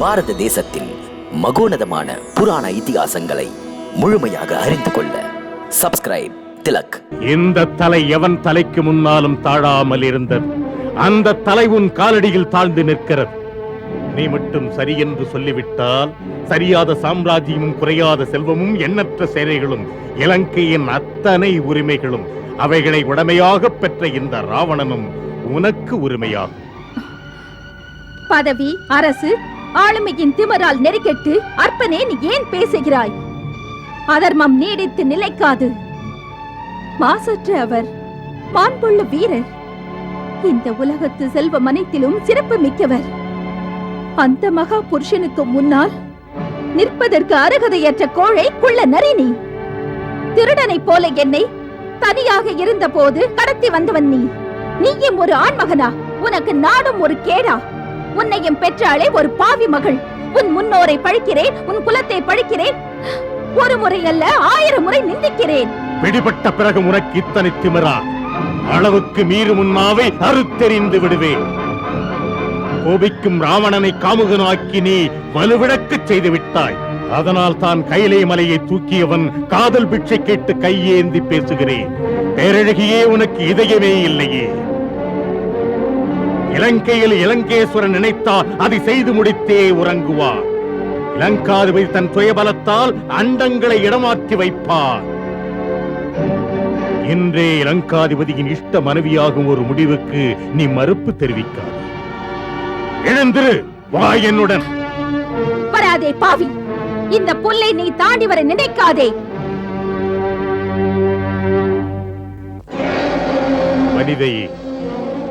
பாரத தேசத்தில் மகோனதமான புராண இதிகாசங்களை முழுமையாக அறிந்து கொள்ள சப்ஸ்கிரைப் திலக். இந்த தலை எவன் தலைக்கு முன்னாலும் தாழாமல் இருந்தது. அந்த தலை உன் காலடியில் தாழ்ந்து நிற்கிறது. நீ மட்டும் சரி என்று சொல்லிவிட்டால் சரியாத சாம்ராஜ்யமும் குறையாத செல்வமும் எண்ணற்ற சேனைகளும் இலங்கையின் அத்தனை உரிமைகளும் அவைகளை உடமையாக பெற்ற இந்த ராவணனும் உனக்கு உரிமையாகும். பதவி அரசு ஆளுமையின் திமரால் நெருக்கெட்டு அற்பனே நீ ஏன் பேசுகிறாய்? அதர்மம் நீடித்து நிலைக்காது. மாசற்ற அவர் மாண்புள்ள வீரர். இந்த உலகத்து செல்வம் அனைத்திலும் சிறப்பு மிக்கவர். அந்த மகா புருஷனுக்கு முன்னால் நிற்பதற்கு அருகதையற்ற கோழை குள்ள நரினி திருடனைப் போல என்னை தனியாக இருந்தபோது கடத்தி வந்தவன் நீ. நீயும் ஒரு ஆண்மகனா? உனக்கு நாடும் ஒரு கேடா. உன்னையும் பெற்றாளே ஒரு பாவி மகள். உன் முன்னோரை பழிக்கிறேன் உன் குலத்தை பழிக்கிறேன். ஒரு முறை அல்ல ஆயிரம் முறை நிந்திக்கிறேன். பிடிபட்ட பிறகு உனக்கு இத்தனை திமிரா? அளவுக்கு மீறும் உன்னாவை அறுத்தெறிந்து விடுவேன். கோபிக்கும் ராவணனை காமுகனாக்கி நீ வலுவிழக்கு செய்து விட்டாய் அதனால் தான் கைலை மலையை தூக்கியவன் காதல் பிட்சை கேட்டு கையேந்தி பேசுகிறேன். பேரழகியே உனக்கு இதயமே இல்லையே. இலங்கையில் இலங்கேஸ்வரன் நினைத்தால் அதை செய்து முடித்தே உறங்குவார். இலங்காதிபதி தன் சுயபலத்தால் அண்டங்களை இடமாற்றி வைப்பார். இன்றே இலங்காதிபதியின் இஷ்ட மனைவியாகும் ஒரு முடிவுக்கு நீ மறுப்பு தெரிவிக்காது. எழுந்திரு வா என்னுடன். வராதே பாவி. இந்த புல்லை நீ தாண்டி வர நினைக்காதே. மனிதையே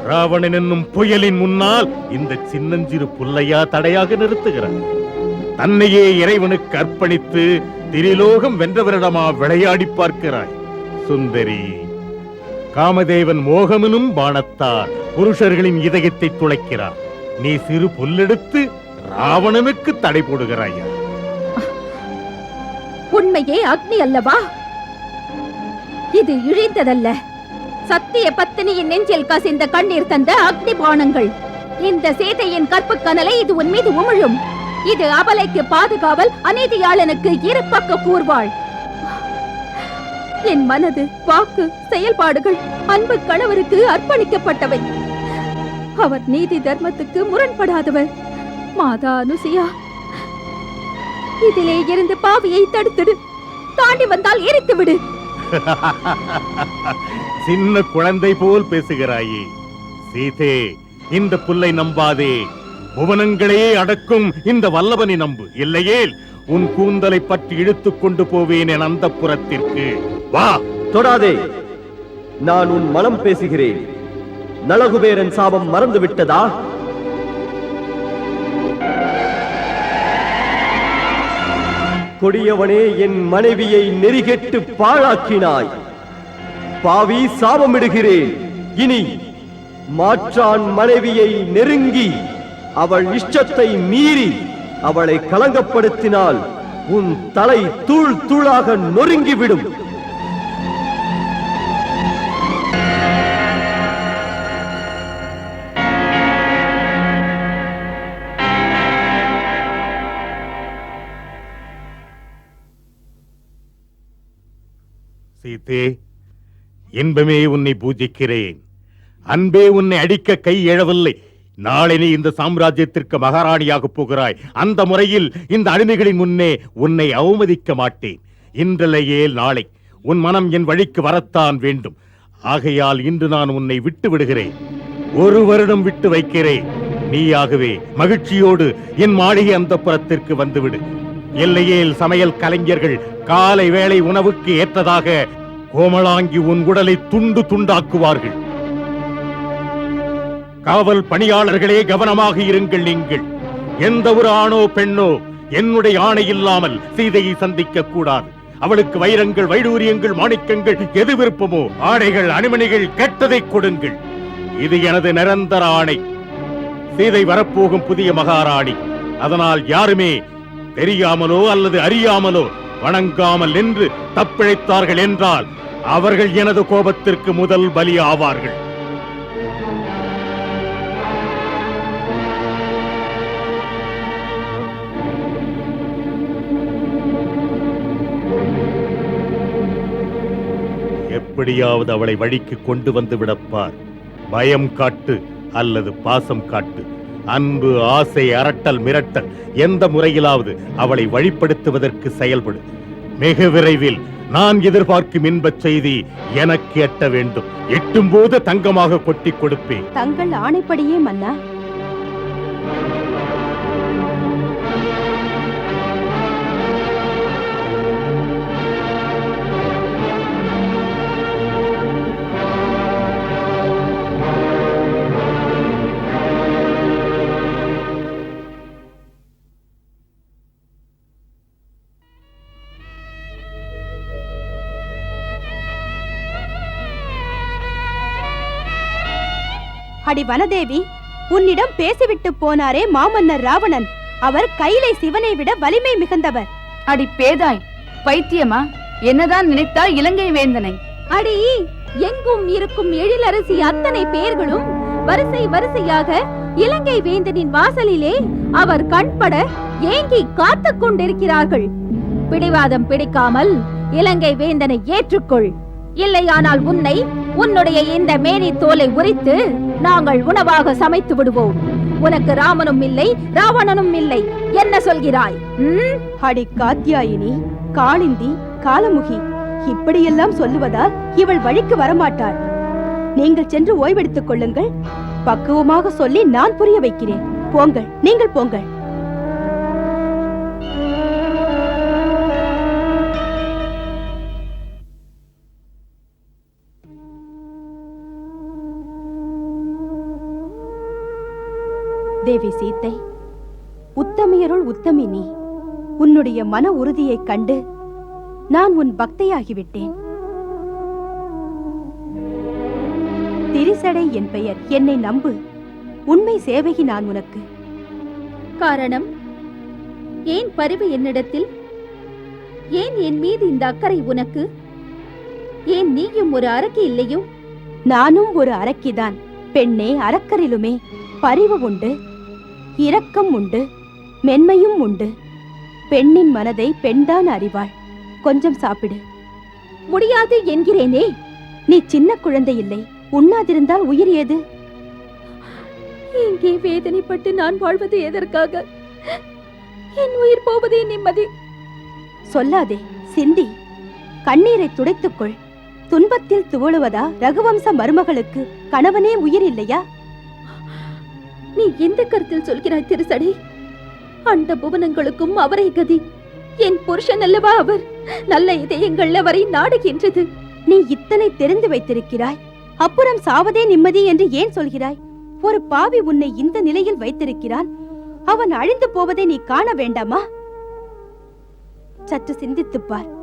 ராவணன் என்னும் புயலின் முன்னால் இந்த சின்னஞ்சிறு புல்லையா தடையாக நிறுத்துகிறான். தன்னையே இறைவனுக்கு அர்ப்பணித்து திரிலோகம் வென்றவரிடமா விளையாடி பார்க்கிறாய். சுந்தரி காமதேவன் மோகமனும் பாணத்தார் புருஷர்களின் இதயத்தை துளைக்கிறார். நீ சிறு புல்லெடுத்து ராவணனுக்கு தடை போடுகிறாயா? உண்மையே அக்னி அல்லவா? இது இழிந்ததல்ல. சத்திய பத்தினியின் நெஞ்சில் கசிந்த கண்ணீர் தந்த அக்னி பானங்கள். இந்த சேதையின் கற்பு கனலை இது உன் மீது உமிழும். இது அபலைக்கு பாதுகாவல் அநீதியாளனுக்கு இருபக்க கூர்வாள். என் மனது வாக்கு செயல்பாடுகள் அன்பு கணவருக்கு அர்ப்பணிக்கப்பட்டவை. அவர் நீதி தர்மத்துக்கு முரண்படாதவர். மாதா அனுசியா இதிலே இருந்து பாவியை தடுத்துடு. தாண்டி வந்தால் எரித்து விடு சின்ன குழந்தை போல் பேசுகிறாயே. சீதே இந்த புல்லை நம்பாதே. புவனங்களையே அடக்கும் இந்த வல்லவனை நம்பு. இல்லையேல் உன் கூந்தலை பற்றி இழுத்துக் கொண்டு போவேன் என் அந்த புறத்திற்கு வா. தொடாதே. நான் உன் மனம் பேசுகிறேன். நலகுபேரன் சாபம் மறந்து விட்டதா கொடியவனே என் மனைவியை நெறிகெட்டு பாழாக்கினாய். பாவி சாபமிடுகிறேன். இனி மாற்றான் மனைவியை நெருங்கி அவள் இஷ்டத்தை மீறி அவளை கலங்கப்படுத்தினால் உன் தலை தூள் தூளாக நொறுங்கிவிடும். சீத்தே இன்பமே உன்னை பூஜிக்கிறேன். அன்பே உன்னை அடிக்க கை எழவில்லை. நாளை நீ இந்த சாம்ராஜ்யத்திற்கு மகாராணியாக போகிறாய். அந்த முறையில் இந்த அடிமைகளின் முன்னே உன்னை அவமதிக்க மாட்டேன். இன்றிலேயே நாளை உன் மனம் என் வழிக்கு வரத்தான் வேண்டும். ஆகையால் இன்று நான் உன்னை விட்டு விடுகிறேன். ஒரு வருடம் விட்டு வைக்கிறேன். நீயாகவே மகிழ்ச்சியோடு என் மாளிகை அந்த புறத்திற்கு வந்துவிடு. எல்லையில் சமையல் கலைஞர்கள் காலை வேளை உணவுக்கு ஏற்றதாக கோமலாங்கி உன் உடலை துண்டு துண்டாக்குவார்கள். காவல் பணியாளர்களே கவனமாக இருங்கள் நீங்கள். எந்த ஒரு ஆணோ பெண்ணோ என்னுடைய ஆணை இல்லாமல் சீதையை சந்திக்க கூடாது. அவளுக்கு வைரங்கள் வைடூரியங்கள் மாணிக்கங்கள் எது விருப்பமோ ஆடைகள் அணிமணிகள் கெட்டதை கொடுங்கள். இது எனது நிரந்தர ஆணை. சீதை வரப்போகும் புதிய மகாராணி. அதனால் யாருமே தெரியாமலோ அல்லது அறியாமலோ வணங்காமல் நின்று தப்பிழைத்தார்கள் என்றால் அவர்கள் எனது கோபத்திற்கு முதல் பலி ஆவார்கள். எப்படியாவது அவளை வழிக்கு கொண்டு வந்து விடப்பார். பயம் காட்டு அல்லது பாசம் காட்டு. அன்பு ஆசை அரட்டல் மிரட்டல் எந்த முறையிலாவது அவளை வழிப்படுத்துவதற்கு செயல்படு. மிக விரைவில் நான் எதிர்பார்க்கும் இன்பச் செய்தி எனக்கு எட்ட வேண்டும். எட்டும் போது தங்கமாக கொட்டிக் கொடுப்பேன். தங்கள் ஆணைப்படியே மன்னா. அடி வனதேவி உன்னிடம் பேசிவிட்டு போனாரே மாமன்னர் ராவணன். அவர் கைலை சிவனை விட வலிமை மிகுந்தவர். அடி பேதாய் பைத்தியமா என்னதான் நினைத்தால் இலங்கை வேந்தனை. அடி எங்கும் இருக்கும் எழிலரசி அத்தனை பேர்களும் வரிசை வரிசையாக இலங்கை வேந்தனின் வாசலிலே அவர் கண்பட ஏங்கி காத்துக் கொண்டிருக்கிறார்கள். பிடிவாதம் பிடிக்காமல் இலங்கை வேந்தனை ஏற்றுக்கொள். இல்லையானால் உன்னை உன்னுடைய இந்த மேனி தோலை உரித்து நாங்கள் உணவாக சமைத்து விடுவோம். உனக்கு ராமனும் இல்லை ராவணனும் இல்லை. என்ன சொல்கிறாய்? அடி காத்தியாயினி காளிந்தி காலமுகி இப்படியெல்லாம் சொல்லுவதால் இவள் வழிக்கு வரமாட்டாள். நீங்கள் சென்று ஓய்வெடுத்துக் கொள்ளுங்கள். பக்குவமாக சொல்லி நான் புரிய வைக்கிறேன். போங்கள் நீங்கள் போங்கள். தேவி சீத்தை உத்தமியருள் உத்தமி நீ. உன்னுடைய மன உறுதியைக் கண்டு நான் உன் பக்தையாகிவிட்டேன். திரிசடை என் பெயர் என்னை நம்பு. உண்மை சேவகி நான் உனக்கு. காரணம் ஏன் பரிவு என்னிடத்தில்? ஏன் என் மீது இந்த அக்கறை உனக்கு? ஏன் நீயும் ஒரு அரக்கி இல்லையோ? நானும் ஒரு அரக்கிதான் பெண்ணே அரக்கரிலுமே பரிவு உண்டு. இரக்கம் உண்டு மென்மையும் உண்டு. பெண்ணின் மனதை பெண்தான் அறிவாள். கொஞ்சம் சாப்பிடு. முடியாது என்கிறேனே. நீ சின்ன குழந்தை இல்லை. உண்ணாதிருந்தால் உயிர் ஏது? இங்கே வேதனைப்பட்டு நான் வாழ்வது எதற்காக? என் உயிர் போவதே நிம்மதி. சொல்லாதே சிந்தி. கண்ணீரை துடைத்துக்கொள் துன்பத்தில் துவளுவதா ரகுவம்ச மருமகளுக்கு? கணவனே உயிர் இல்லையா? நீ எந்த கருத்தில் சொல்கிறாய் திருசடை? அண்ட புவனங்களுக்கும் அவரை கதி. என் புருஷன் அல்லவா அவர்? நல்ல இதயங்கள் அவரை நாடுகின்றது. நீ இத்தனை தெரிந்து வைத்திருக்கிறாய். அப்புறம் சாவதே நிம்மதி என்று ஏன் சொல்கிறாய்? ஒரு பாவி உன்னை இந்த நிலையில் வைத்திருக்கிறான். அவன் அழிந்து போவதை நீ காண வேண்டாமா? சற்று சிந்தித்துப் பார்.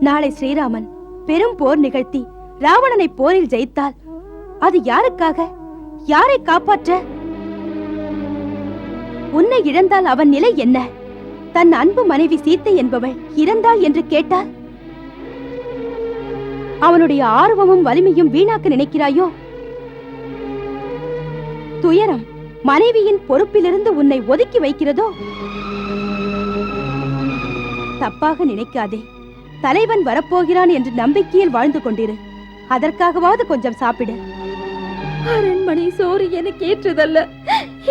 நாளை ஸ்ரீராமன் பெரும் போர் நிகழ்த்தி ராவணனை போரில் ஜெயித்தால் அது யாருக்காக? யாரை காப்பாற்ற? உன்னை இழந்தால் அவன் நிலை என்ன? தன் அன்பு மனைவி சீத்தை என்பவள் இறந்தாள் என்று கேட்டால்? அவனுடைய ஆர்வமும் வலிமையும் வீணாக்க நினைக்கிறாயோ? துயரம் மனைவியின் பொறுப்பிலிருந்து உன்னை ஒதுக்கி வைக்கிறதோ? தப்பாக நினைக்காதே. தலைவன் வரப்போகிறான் என்று நம்பிக்கையில் வாழ்ந்து கொண்டிரு. அதற்காகவாவது கொஞ்சம் சாப்பிடு. அரண்மனை சோறு எனக்கு ஏற்றதல்ல.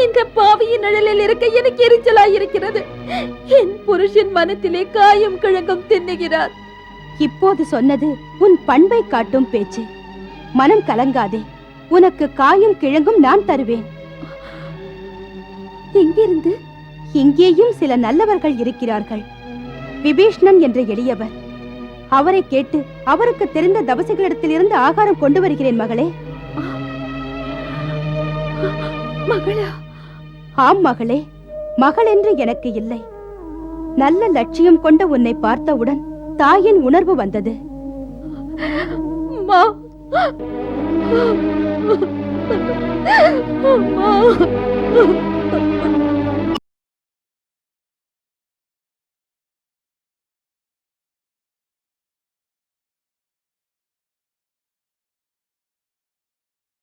இந்த பாவியின் நிழலில் இருக்க எனக்கு எரிச்சலாய் இருக்கிறது என் புருஷன் மனத்திலே காயம் கிழங்கும் தின்னுகிறார். இப்போது சொன்னது உன் பண்பை காட்டும் பேச்சு. மனம் கலங்காதே. உனக்கு காயும் கிழங்கும் நான் தருவேன். எங்கிருந்து? இங்கேயும் சில நல்லவர்கள் இருக்கிறார்கள். விபீஷ்ணன் என்ற எளியவர். அவரை கேட்டு அவருக்கு தெரிந்த தவசிகளிடத்திலிருந்து ஆகாரம் கொண்டு வருகிறேன் மகளே. மகளா ஆம் மகளே மகள் என்று எனக்கு இல்லை. நல்ல லட்சியம் கொண்ட உன்னை பார்த்தவுடன் தாயின் உணர்வு வந்தது. அம்மா.